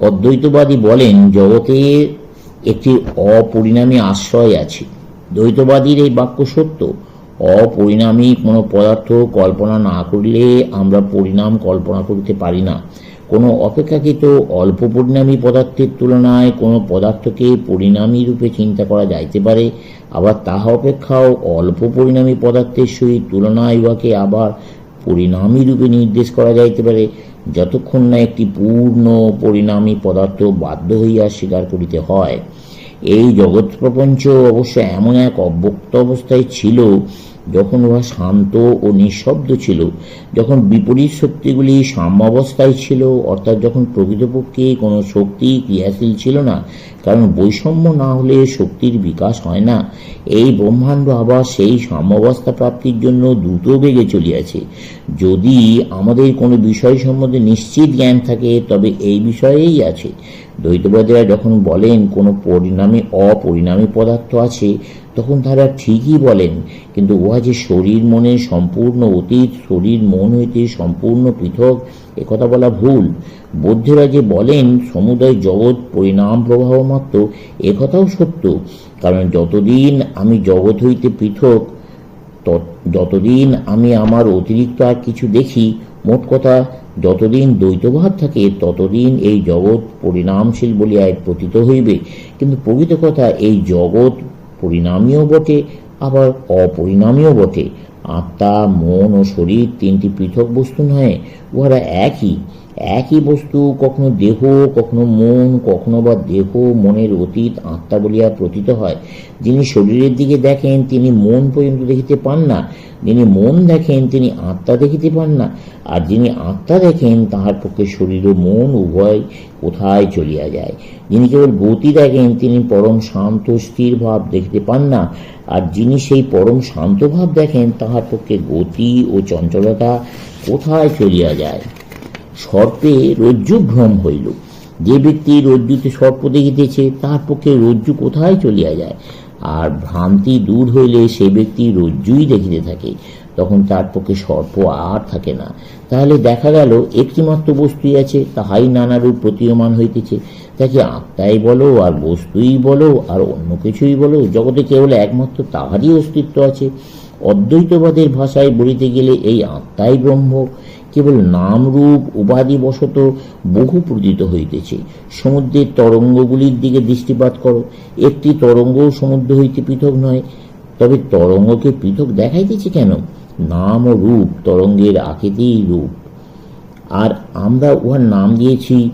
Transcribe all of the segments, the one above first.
অদ্বৈতবাদী বলেন, জগতে একটি অপরিণামী আশ্রয় আছে। দ্বৈতবাদীর এই বাক্য সত্য, অপরিণামী কোনো পদার্থ কল্পনা না করলে আমরা পরিণাম কল্পনা করতে পারি না। কোনো অপেক্ষাকৃত অল্প পরিণামী পদার্থের তুলনায় কোনো পদার্থকে পরিণামী রূপে চিন্তা করা যাইতে পারে, আবার তাহা অপেক্ষাও অল্প পরিণামী পদার্থের সহিত তুলনায় উহাকে আবার পরিণামী রূপে নির্দেশ করা যাইতে পারে, যতক্ষণ না একটি পূর্ণ পরিণামী পদার্থ বাধ্য হইয়া স্বীকার করিতে হয়। এই জগৎ প্রপঞ্চ অবশ্য এমন এক অব্যক্ত অবস্থায় ছিল যখন উহা শান্ত ও নিঃশব্দ ছিল, যখন বিপরীত শক্তিগুলি সাম্যাবস্থায় ছিল, অর্থাৎ যখন প্রকৃতপক্ষে কোনো শক্তি ক্রিয়াশীল ছিল না, কারণ বৈষম্য না হলে শক্তির বিকাশ হয় না, এই ব্রহ্মাণ্ড আবার সেই সাম্যাবস্থা প্রাপ্তির জন্য দ্রুত বেগে চলিয়াছে। যদি আমাদের কোনো বিষয় সম্বন্ধে নিশ্চিত জ্ঞান থাকে, তবে এই বিষয়েই আছে। দ্বৈতবাদীরা যখন বলেন কোনো পরিণামী, অপরিণামী পদার্থ আছে, তখন তারা ঠিকই বলেন। কিন্তু উহা যে শরীর মনে সম্পূর্ণ অতীত, শরীর মন হইতে সম্পূর্ণ পৃথক একথা বলা ভুল। বৌদ্ধরা যে বলেন, সমুদয় জগৎ পরিণাম প্রবাহ মাত্র একথাও সত্য। কারণ যতদিন আমি জগৎ হইতে পৃথক যতদিন আমি আমার অতিরিক্ত আর কিছু দেখি মোট কথা, যতদিন দ্বৈতভাব থাকে, ততদিন এই জগৎ পরিণামশীল বলিয়ায় পতিত হইবে। কিন্তু প্রকৃত কথা, এই জগৎ পরিণামীও বটে, আবার অপরিণামীও বটে। আত্মা, মন ও শরীর তিনটি পৃথক বস্তু নয় উহারা একই। একই বস্তু, কখনো দেহ, কখনো মন, কখনো বা দেহ, মনের অতীত, আত্মা বলিয়া প্রতীত হয়। যিনি শরীরের দিকে দেখেন, তিনি মন পর্যন্ত দেখিতে পান না। যিনি মন দেখেন, তিনি আত্মা দেখিতে পান না। আর যিনি আত্মা দেখেন, তাহার পক্ষে শরীর ও মন উভয় কোথায় চলিয়া যায়। যিনি কেবল গতি দেখেন, তিনি পরম শান্ত, স্থির ভাব দেখতে পান না। আর যিনি সেই পরম শান্ত ভাব দেখেন, তাহার পক্ষে গতি ও চঞ্চলতা কোথায় চলিয়া যায়? সর্পে রজ্জু ভ্রম হইল। যে ব্যক্তি রজ্জুতে সর্প দেখিতেছে তার পক্ষে রজ্জু কোথায় চলিয়া যায়? আর ভ্রান্তি দূর হইলে সে ব্যক্তি রজ্জুই দেখিতে থাকে। তখন তার পক্ষে সর্প আর থাকে না। তাহলে দেখা গেল, একটিমাত্র বস্তুই আছে, তাহাই নানারূপ প্রতীয়মান হইতেছে। তাকে আত্মাই বলো, আর বস্তুই বলো, আর অন্য কিছুই বলো, জগতে কেবল একমাত্র তাহারই অস্তিত্ব আছে। অদ্বৈতবাদের ভাষায় বলিতে গেলে এই আত্মাই ব্রহ্ম। কেবল নাম রূপ উপাধি বশত বহু প্রতীত হইতেছে। সমুদ্রের তরঙ্গগুলির দিকে দৃষ্টিপাত করো। একটি তরঙ্গ সমুদ্র হইতে পৃথক নয়। তবে তরঙ্গকে পৃথক দেখাইতেছে কেন? নাম ও রূপ তরঙ্গের আকৃতিই রূপ। আর আমরা উহার নাম দিয়েছি,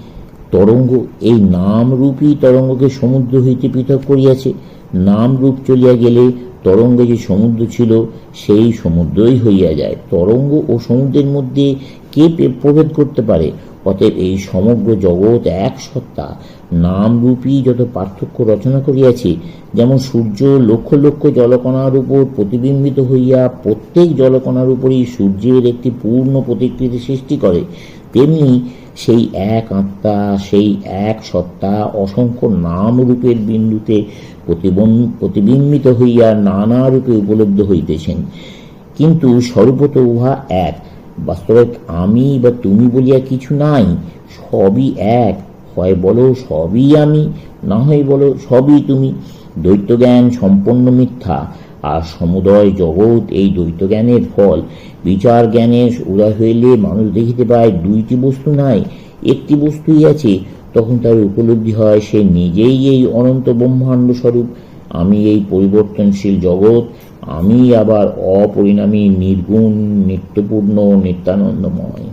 তরঙ্গ। এই নাম রূপই তরঙ্গকে সমুদ্র হইতে পৃথক করিয়াছে। নাম রূপ চলিয়া গেলে তরঙ্গ যে সমুদ্র ছিল, সেই সমুদ্রই হইয়া যায়। তরঙ্গ ও সমুদ্রের মধ্যে কে প্রভেদ করতে পারে? অতএব এই সমগ্র জগৎ এক সত্তা। নাম রূপী যত পার্থক্য রচনা করিয়াছে, যেমন সূর্য লক্ষ লক্ষ জলকণার উপর প্রতিবিম্বিত হইয়া প্রত্যেক জলকণার উপরই সূর্যের একটি পূর্ণ প্রতিকৃতি সৃষ্টি করে, তেমনি সেই এক আত্মা, সেই এক সত্তা অসংখ্য নাম রূপের বিন্দুতে প্রতিবিম্বিত হইয়া নানা রূপে উপলব্ধ হইতেছেন। কিন্তু স্বরূপত উহা এক। বাস্তবে আমি বা তুমি বলিয়া কিছু নাই, সবই এক। হয় বলো সবই আমি, না হয় বলো সবই তুমি। দ্বৈত জ্ঞান সম্পন্ন মিথ্যা, আর সমুদয় জগৎ এই দ্বৈত জ্ঞানের ফল। বিচার জ্ঞানের উদয় হইলে মানুষ দেখিতে পায় দুইটি বস্তু নাই, একটি বস্তুই আছে। তখন তার উপলব্ধি হয়, সে নিজেই এই অনন্ত ব্রহ্মাণ্ড স্বরূপ। আমি এই পরিবর্তনশীল জগৎ, আমি আবার অপরিণামী, নির্গুণ, নিত্যপূর্ণ, নিত্যানন্দময়।